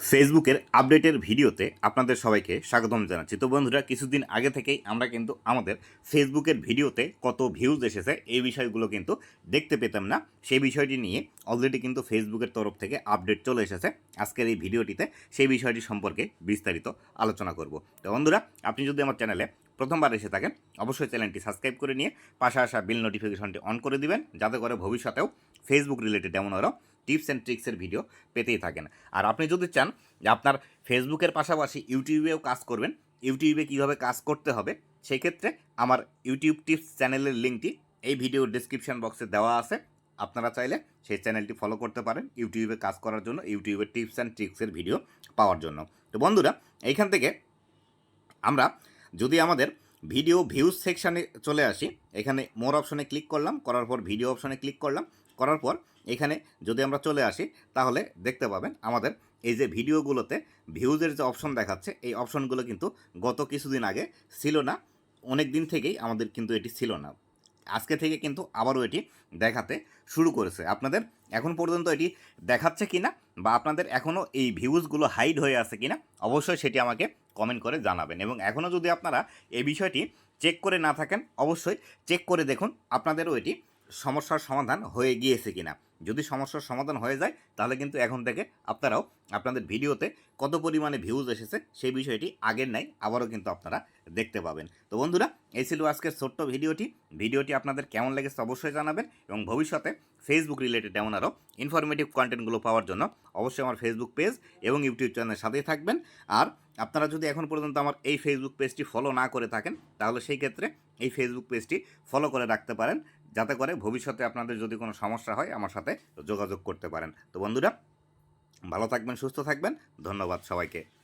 ফেসবুকের আপডেটের ভিডিওতে আপনাদের সবাইকে স্বাগতম জানাচ্ছি। তো বন্ধুরা, কিছুদিন আগে থেকেই আমরা কিন্তু আমাদের ফেসবুকের ভিডিওতে কত ভিউজ এসেছে এই বিষয়গুলো কিন্তু দেখতে পেতাম না। সেই বিষয়টি নিয়ে অলরেডি কিন্তু ফেসবুকের তরফ থেকে আপডেট চলে এসেছে। আজকের এই ভিডিওটিতে সেই বিষয়টি সম্পর্কে বিস্তারিত আলোচনা করব। তো বন্ধুরা, আপনি যদি আমার চ্যানেলে প্রথমবার এসে থাকেন, অবশ্যই চ্যানেলটি সাবস্ক্রাইব করে নিয়ে পাশে আসা বিল নোটিফিকেশনটি অন করে দিবেন। যাতে করে ভবিষ্যতেও ফেসবুক রিলেটেড এমন আরও টিপস অ্যান্ড ট্রিক্সের ভিডিও পেতেই থাকেন। আর আপনি যদি চান যে আপনার ফেসবুকের পাশাপাশি ইউটিউবেও কাজ করবেন, ইউটিউবে কীভাবে কাজ করতে হবে, সেক্ষেত্রে আমার ইউটিউব টিপস চ্যানেলের লিঙ্কটি এই ভিডিওর ডিসক্রিপশন বক্সে দেওয়া আছে। আপনারা চাইলে সেই চ্যানেলটি ফলো করতে পারেন ইউটিউবে কাজ করার জন্য ইউটিউবের টিপস অ্যান্ড ট্রিক্সের ভিডিও পাওয়ার জন্য। তো বন্ধুরা, এইখান থেকে আমরা যদি আমাদের ভিডিও ভিউজ সেকশানে চলে আসি, এখানে মোর অপশনে ক্লিক করলাম, করার পর ভিডিও অপশনে ক্লিক করলাম করার পর এখানে যদি আমরা চলে আসি, তাহলে দেখতে পাবেন আমাদের এই যে ভিডিওগুলোতে ভিউজের যে অপশন দেখাচ্ছে, এই অপশনগুলো কিন্তু গত কিছুদিন আগে ছিল না। অনেক দিন থেকেই আমাদের কিন্তু এটি ছিল না। আজকে থেকে কিন্তু আবারও এটি দেখাতে শুরু করেছে। আপনাদের এখন পর্যন্ত এটি দেখাচ্ছে কি না বা আপনাদের এখনও এই ভিউজগুলো হাইড হয়ে আছে কি না অবশ্যই সেটি আমাকে কমেন্ট করে জানাবেন। এবং এখনও যদি আপনারা এই বিষয়টি চেক করে না থাকেন, অবশ্যই চেক করে দেখুন। আপনাদেরও এটি সমস্যার সমাধান হয়ে গিয়েছে কিনা। যদি সমস্যার সমাধান হয়ে যায়, তাহলে কিন্তু এখন থেকে আপনারাও আপনাদের ভিডিওতে কত পরিমাণে ভিউজ এসেছে সেই বিষয়টি আগের নাই আবারও কিন্তু আপনারা দেখতে পাবেন। তো বন্ধুরা, এই ছিল আজকের ছোট্ট ভিডিওটি। ভিডিওটি আপনাদের কেমন লেগেছে অবশ্যই জানাবেন এবং ভবিষ্যতে ফেসবুক রিলেটেড এমন আরও ইনফরমেটিভ কন্টেন্টগুলো পাওয়ার জন্য অবশ্যই আমার ফেসবুক পেজ এবং ইউটিউব চ্যানেলের সাথেই থাকবেন। আর আপনারা যদি এখন পর্যন্ত আমার এই ফেসবুক পেজটি ফলো না করে থাকেন, তাহলে সেই ক্ষেত্রে এই ফেসবুক পেজটি ফলো করে রাখতে পারেন। যাতে করে ভবিষ্যতে আপনাদের যদি কোনো সমস্যা হয় আমার সাথে যোগাযোগ করতে পারেন। তো বন্ধুরা, ভালো থাকবেন, সুস্থ থাকবেন। ধন্যবাদ সবাইকে।